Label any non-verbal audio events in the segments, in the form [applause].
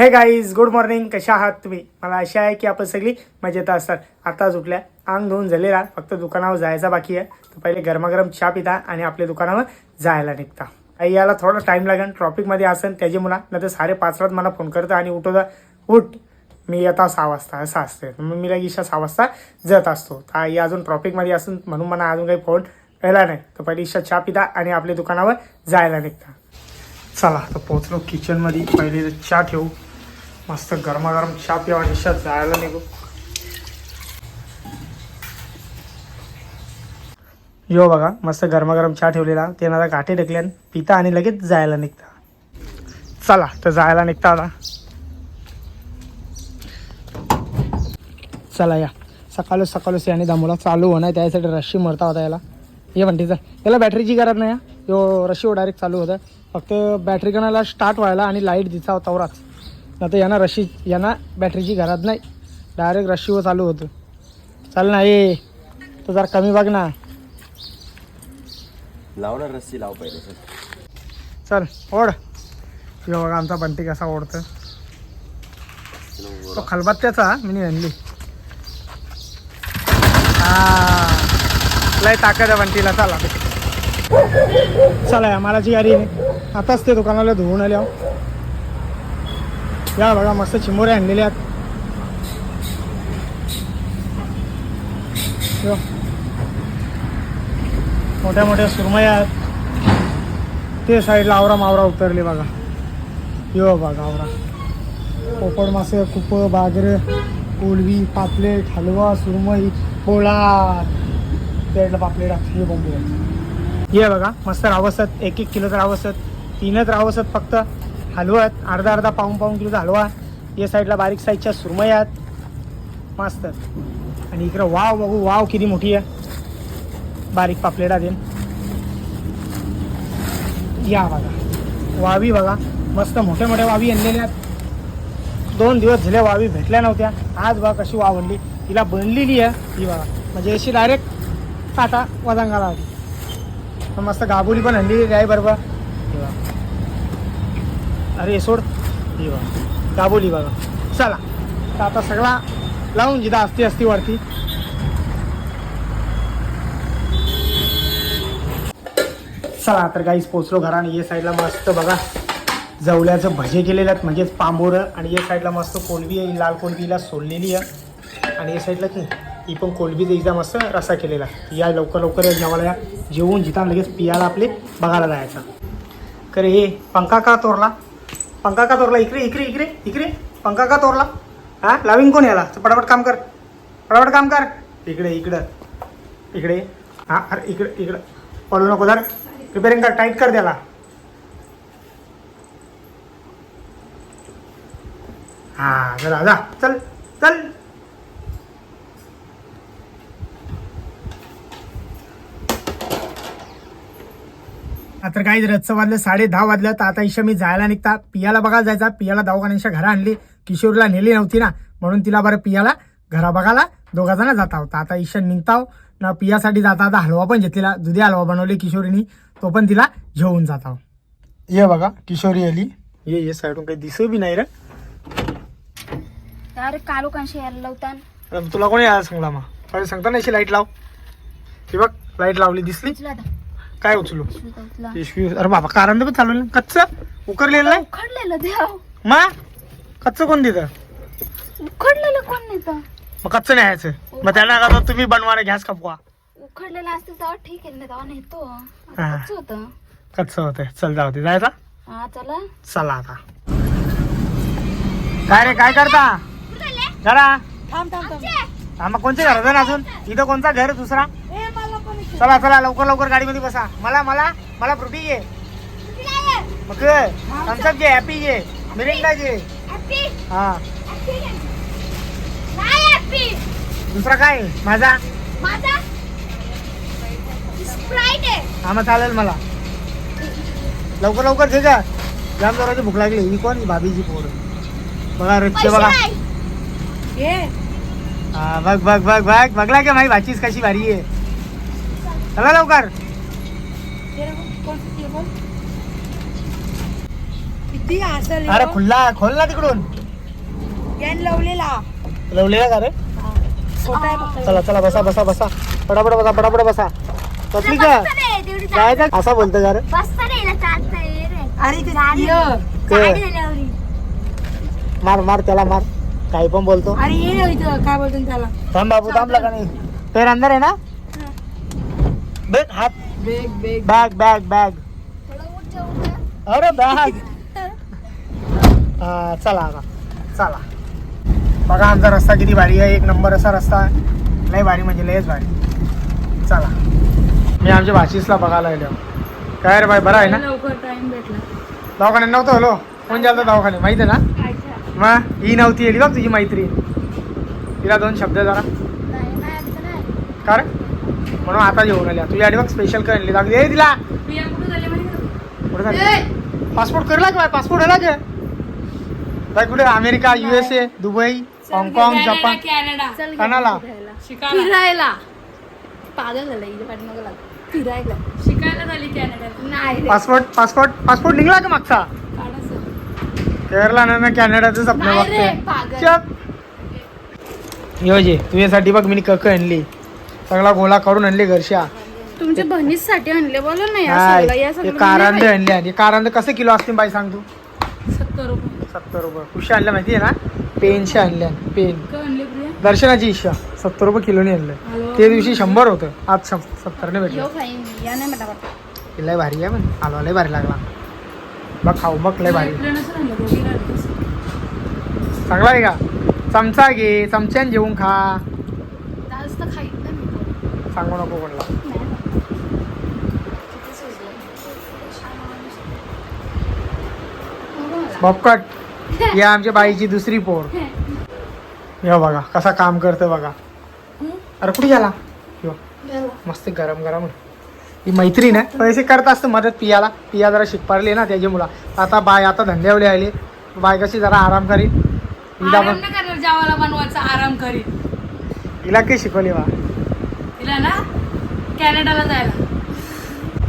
हे guys good morning कशा आहात तुम्ही? मला आशा आहे की आपण सगळी मजेत असतात आताच उठल्या अंग धुवून झालेला. फक्त दुकानावर जायचा बाकी आहे. तर पहिले गरमागरम चहा पिता आणि आपल्या दुकानावर जायला निघता. आई याला थोडा टाईम लागेल. ट्रॉफिकमध्ये असेल त्याची मुला. नाही तर साडेपाचलाच मला फोन करतं आणि उठवता. उठ. मी येता सहा वाजता असं असते मग मी लगेच सहा वाजता जात असतो. तर आई अजून ट्रॉफिकमध्ये असून म्हणून मला अजून काही फोन केला नाही. तर पहिले इच्छा चहा पिता आणि आपल्या दुकानावर जायला निघता. चला तर पोहोचलो किचनमध्ये पहिले चहा ठेवू. मस्त गरमागरम चहा प्यावा आणि जायला निघू. यो बघा मस्त गरमागरम चहा ठेवलेला. ते आता गाठी टेकल्यान पिता आणि लगेच जायला निघता. चला तर जायला निघता आता. चला या. सकाळ सकाळच याने दमोला चालू होणार त्यासाठी रशी मरता होता याला. ये म्हणते याला बॅटरीची गरज नाही यो रशी डायरेक्ट हो, चालू होतं फक्त बॅटरी गणाला स्टार्ट व्हायला आणि लाइट दिसा होतावराच नाही तर यांना रशी यांना बॅटरीची गरज नाही. डायरेक्ट रशीवर चालू होतं. चाल ना ये तो जरा कमी बघ ना. लाव ना रस्सी लाव पहिले सर. चल ओढ. यो बघा आमचा बंटी कसा ओढतं. तो खलबत्त्याचा मी आणली हा. लय ताकद आहे बंटीला चला. चला मला जी आहे. आताच ते दुकानाला धुवून आले आहो. या बघा मस्त चिमोरे आणलेले आहेत. मोठ्या मोठ्या सुरमया आहेत. ते साईडला आवरा मावरा उतरले बघा. यो बघा आवरा. पोपड मासे कुप बागर कोलवी पापलेट हलवा सुरमई पोळा. त्याला पापलेट हे बंबू ये बघा मस्त रावसत एक एक किलो तर रावसत तीनच रावसत फक्त. हलवा आहेत अर्धा अर्धा पाऊन पाऊन किलोचा हलवा या साईडला बारीक साईजच्या सुरमई आहेत. मस्त. आणि इकडं वाव बघू वाव किती मोठी आहे. बारीक पापलेटा देन या बघा. वावी बघा. मस्त मोठ्या मोठ्या वावी आणलेल्या आहेत. दोन दिवस झाले वावी भेटल्या नव्हत्या. आज बघा कशी वाव आणली. तिला बनलेली आहे. ही बघा. म्हणजे अशी डायरेक्ट काटा वजांगाला आली. मस्त गाबुली पण आणली. आहे बरोबर. अरे सोड. ही बघा. दाबोली बघा चला. तर आता सगळा लावून जिथं असती असती वरती. चला तर काहीच पोचलो घराने. या साईडला मस्त बघा. जवल्याचं भजे केलेले आहेत. म्हणजेच पांबोरं आणि या साईडला मस्त कोलबी आहे. लाल कोलबीला सोललेली आहे. आणि या साईडला की ही पण कोलबी एकदा मस्त रसा केलेला या लवकर लवकर या जेवायला या. जेवून जिथं लगेच पियाला आपले बघायला जायचं. तर हे पंखा का तोरला पंखा का तोरला? इकडे इकडे इकडे इकडे. पंखा का तोरला? हा? लाविंग कोण याला? पटापट काम कर. पटापट काम कर. इकडे इकडं. इकडे. हा अरे इकडे इकडं. पडू नको जर. रिपेरिंग कर टाईट कर त्याला. हा जरा जा. चल चल. आता काही रथचं वाजलं साडे दहा वाजलं तर आता ईशा मी जायला निघता पियाला बघायला जायचा पियाला दवाखान्याच्या घरा आणली. किशोरला नेली नव्हती ना म्हणून तिला बरं पियाला घरा बघायला दोघा जण जाता होता आता ईशा निघताव ना पियासाठी जाता आता हलवा पण घेतलेला दुधी हलवा बनवली किशोरीनी तो पण तिला घेऊन जाता ये बघा किशोरी आली. ये ये साईडून काही दिसू बी नाही रे. अरे कालो कांशी यायला लावतान अरे तुला कोणी यायला सांगला मग? सांगता नाही लाइट लाव. हे बघ लाइट लावली दिसली. काय उचलू? पिशवी. अरे बाबा कारण पण चालवलं कच्च? उकरलेलं नाही? उखडलेलं देव. मा? कच्च कोण देतं? उखडलेलं कोण नेतं? मग कच्च न्यायचं मग त्याला का तुम्ही बनवाने घ्यास कापवा उखडलेलं असतं तेव्हा ठीक आहे तेव्हा नेतो. हा. कसं होतं. कच्च होतंय. चल जाऊ दे. जायचा? हा चला. चला आता. काय रे काय करता? जरा. हा मग कोणते घर आहे अजून? इथं कोणता घर आहे दुसरा? चला चला लवकर लवकर गाडीमध्ये बसा. मला मला मला फ्रुटी घे. मग थम्सअप घे हॅपी घे. मिरिंडा घे. हा. दुसरा काय? माझा? हा मग चालेल मला. लवकर लवकर घे का जाम जोराची भूक लागली. ही कोण? भाभीची पोर. बघा रच्चे बघा. हा बघ बघ बघ बघ. बघला का माझी भाचीच कशी भारी आहे. चला लवकर. ती असेल अरे खुल्ला खोल ना तिकडून. यान लावलेला. लवलेला का रे? छोटा आहे फक्त. चला चला बसा बसा बसा. पटापट बसा पटापट बसा. बसली का जायचं असा बोलतो का रे? अरे ते मार मार त्याला मार. काही पण बोलतो. अरे काय बोलतो त्याला. थांब बाबू थांबला का नाही? पैर अंदर आहे ना? बॅग हात. Bag bag bag. Bag bag अरे बॅग. [laughs] हा चला आता. चला. बघा आमचा रस्ता किती भारी आहे. एक नंबर असा रस्ता. आहे लय भारी म्हणजे लयच भारी. चला. मी आमच्या भाषीसला बघायला आलो काय रे बाई बरं आहे ना? लवकर टाइम भेटला. दवाखान्यात नव्हतं हलो. कोण चालतं दवाखाने माहिती आहे ना? मग ही नव्हती आली बघ तुझी मैत्री. तिला दोन शब्द जरा. का रे म्हणून आता जेवण आल्या. तुझी बघ स्पेशल कळली लागली तिला कुठे झाली पासपोर्ट करला का पासपोर्ट आला का बाई कुठे? अमेरिका युएसए दुबई हाँगकाँग जपान. कॅनडा. फिरायला. पागल झालं इथे पाठीमागं लागलं. फिरायला. शिकायला झाली कॅनडाला नाही रे. पासपोर्ट पासपोर्ट पासपोर्ट निघला का मागचा? केरला ना कॅनडाचं स्वप्न बघते यो जे तुझ्यासाठी बघ मी कक आणली. सगळा गोळा करून आणली घरच्या. तुमच्या बहिणीसाठी आणले बोला ना या सगळं या नाही सगळं कारांदे आणले आणि कारांदे कसे किलो असतील बाई सांग तू? सत्तर रुपये. सत्तर रुपये. कुशा आणल्या माहिती आहे ना? पेनशे आणल्या. पेन. का आणले प्रिया? दर्शनाची इच्छा. सत्तर रुपये किलोने आणलं. ते दिवशी शंभर होतं. आज शं- सत्तरने यो भेटलं. खाईन मी. या नाही म्हटलं लय भारी आहे पण आलो लय भारी लागला. बघ खाऊ बघ लय भारी. राहिले चांगला आहे का? चमचा घे. चमच्यान जेवून खा. सांगू नको मला. बॉपकट या आमच्या बाईची दुसरी पोर. यो बघा कसा काम करतो बघा. अरे कुठे गेला? यो मस्त गरम गरम. ही मैत्रीण आहे. पैसे करत असतं मदत पियाला. पिया जरा शिकपारली ना त्याची मुला आता बाय आता धंद्यावले आले. बाय कशी जरा आराम करीन. हिला पण आराम करीन. हिला काही शिकवली बा? ना कॅनडाला जायला.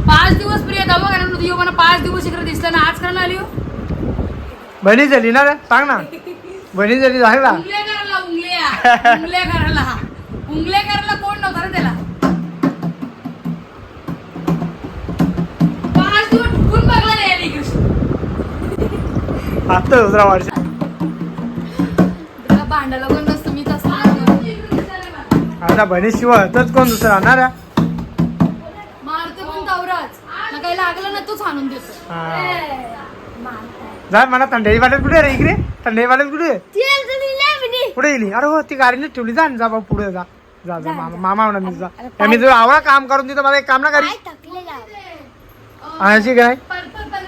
पाच दिवस प्रिया दवाखान्यात होती यो मला पाच दिवस इकडे दिसलं ना आज करायला आली हो. बहिणी झाली ना रे? सांग ना. बहिणी झाली झाली ना. उंगल्या करायला उंगल्या. उंगल्या करायला. उंगल्या करायला कोण नव्हता रे त्याला? पाच दिवस ठुकून बघला नाही आली इकडे. आता दुसरा वर्ष भांडायला आता बहिणी शिवाय तोच कोण दुसरा आणणार आहे? मारतो पण तवराच ना काही लागलं ना तूच आणून देतो. हा. जा मला थंडाई वाटत कुठे रे इकडे? थंडाई वाटत कुठे पुढे गेली? अरे हो ती गाडीने ठेवली. जा ना, जा बाबा पुढे जा. जा जा मामा मामा म्हणा मी जा या मी तुला आवडा काम करून देतो. मला एक काम ना करी. अशी काय?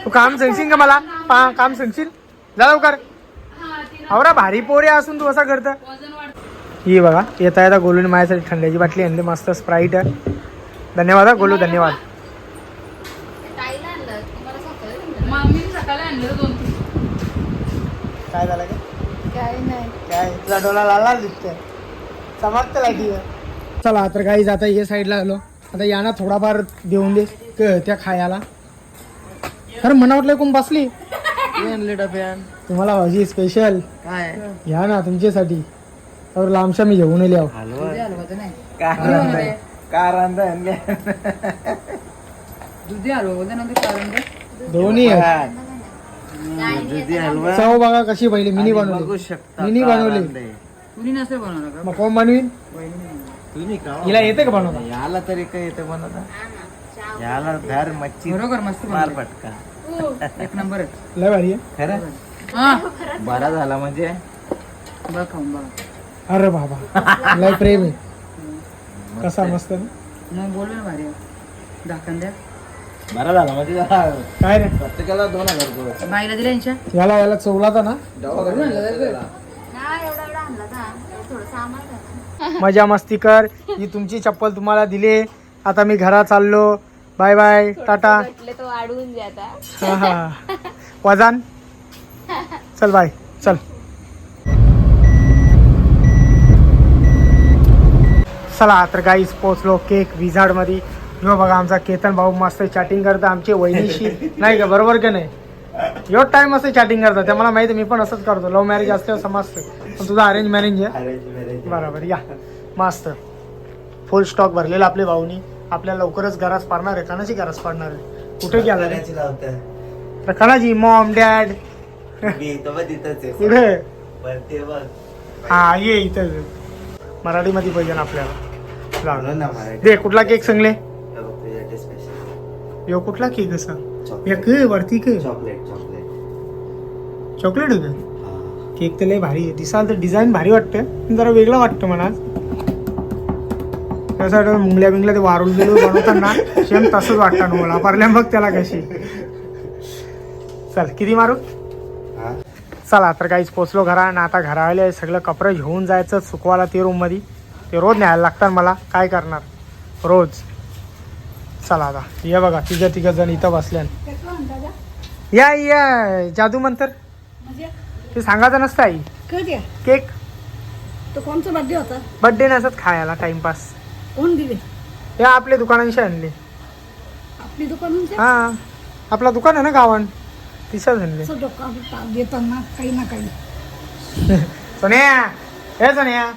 तू काम सांगशील का मला? पा काम सांगशील? जा लवकर. आवरा भारी पोरे असून तू असं करत. ही बघा येता येता गोलूने माझ्यासाठी थंड्याची बाटली आणली मस्त स्प्राईट आहे. धन्यवाद हा गोलू धन्यवाद. काय झालं काय नाही काय? तुझा डोला लाल दिसतोय. चमकत चला तर काही आता ये साईडला आलो. आता यांना थोडाफार देऊन दे क- त्या खायला. खरं मना वाटलं कोण बसली? [laughs] आणले डब्यान तुम्हाला भाजी स्पेशल काय? घ्या ना तुमच्यासाठी. तर लांबशा मी घेऊन कारण दोन्ही चव बघा. कशी पहिली मिनी बनवली. बघू शकता मिनी बनवली. मग कोण बनवीन? तुम्ही का हिला येते का बनवता? याला तरी काय येतं बनवता? याला धर मच्छी. बरोबर मस्त मार. पटका एक नंबर आहे. लय भारी आहे. खरं? हा. बरा झाला म्हणजे? बघ खाऊन बघा. अरे बाबा लय प्रेम आहे. कसा मस्त ना? मग बोलू ना भारी. बरा झाला म्हणजे जरा काय रे? प्रत्येकाला दोन हजार रुपये. बाईला यांच्या? याला याला चवलाता ना दवाखान्यात ना एवढा एवढा आणला का थोडं सामान आहे. मजा मस्ती कर. ही तुमची चप्पल तुम्हाला दिली. आता मी घरा चाललो. बाय बाय टाटा म्हटले तो हा, हा. वजान? चल बाय. चल. चला तर गाईच पोचलो केक विझार्डमध्ये जो बघा आमचा केतन भाऊ मस्त चॅटिंग करता आमची वहिनीशी. [laughs] नाही का बरोबर का नाही? यो टाइम असं चॅटिंग करतात ते मला माहिती आहे, मी पण असंच करतो. लव्ह मॅरेज असल्यावर समजतं पण तुझं अरेंज मॅरेज आहे. बरोबर या. मस्त. फुल स्टॉक भरलेला आपल्या भाऊनी. आपल्या लवकरच गरज पडणार आहे. कणाची गरज पडणार आहे? कुठे गेला रे? तर कणाची मॉम डॅड मी इथं बघ तिथंच आहे. कुठे? पण ते बघ. हा ये इथं. मराठीमध्ये पाहिजे ना आपल्याला. दे कुठला केक सांगले? यो कुठला केक असा चॉकलेट एक वरती के. चॉकलेट चॉकलेट चॉकलेट होतं. केक तर लय भारी आहे. दिसाल तर डिझाईन भारी वाटतं जरा वेगळं वाटतं मला कसं वाटतं मुंगल्या बिंगल्या ते वारून गेलो बनवताना सेम तसंच वाटतं ना मला. परल्या बघ त्याला कशी. चल किती मारू? चला तर काहीच पोचलो घरा आणि आता घरा आले सगळं कपडे घेऊन जायचं सुकवायला ते रूममध्ये ते रोज न्यायला लागतात मला. काय करणार? रोज. चला आता. ये बघा तिघं तिघं जण इथं बसल्यान. या या. जादू मंतर. ते सांगायचं नसतं आई. कधी केक. तो कोणचा बर्थडे होता? बड्डे नसत खायला टाइमपास. कोण दिले? या आपल्या दुकानांशी आणले. आपली दुकानांचे हा. आपला दुकान आहे ना गावन. तिसच आणले. देताना काही ना काही. सोन्या. हे सोन्या.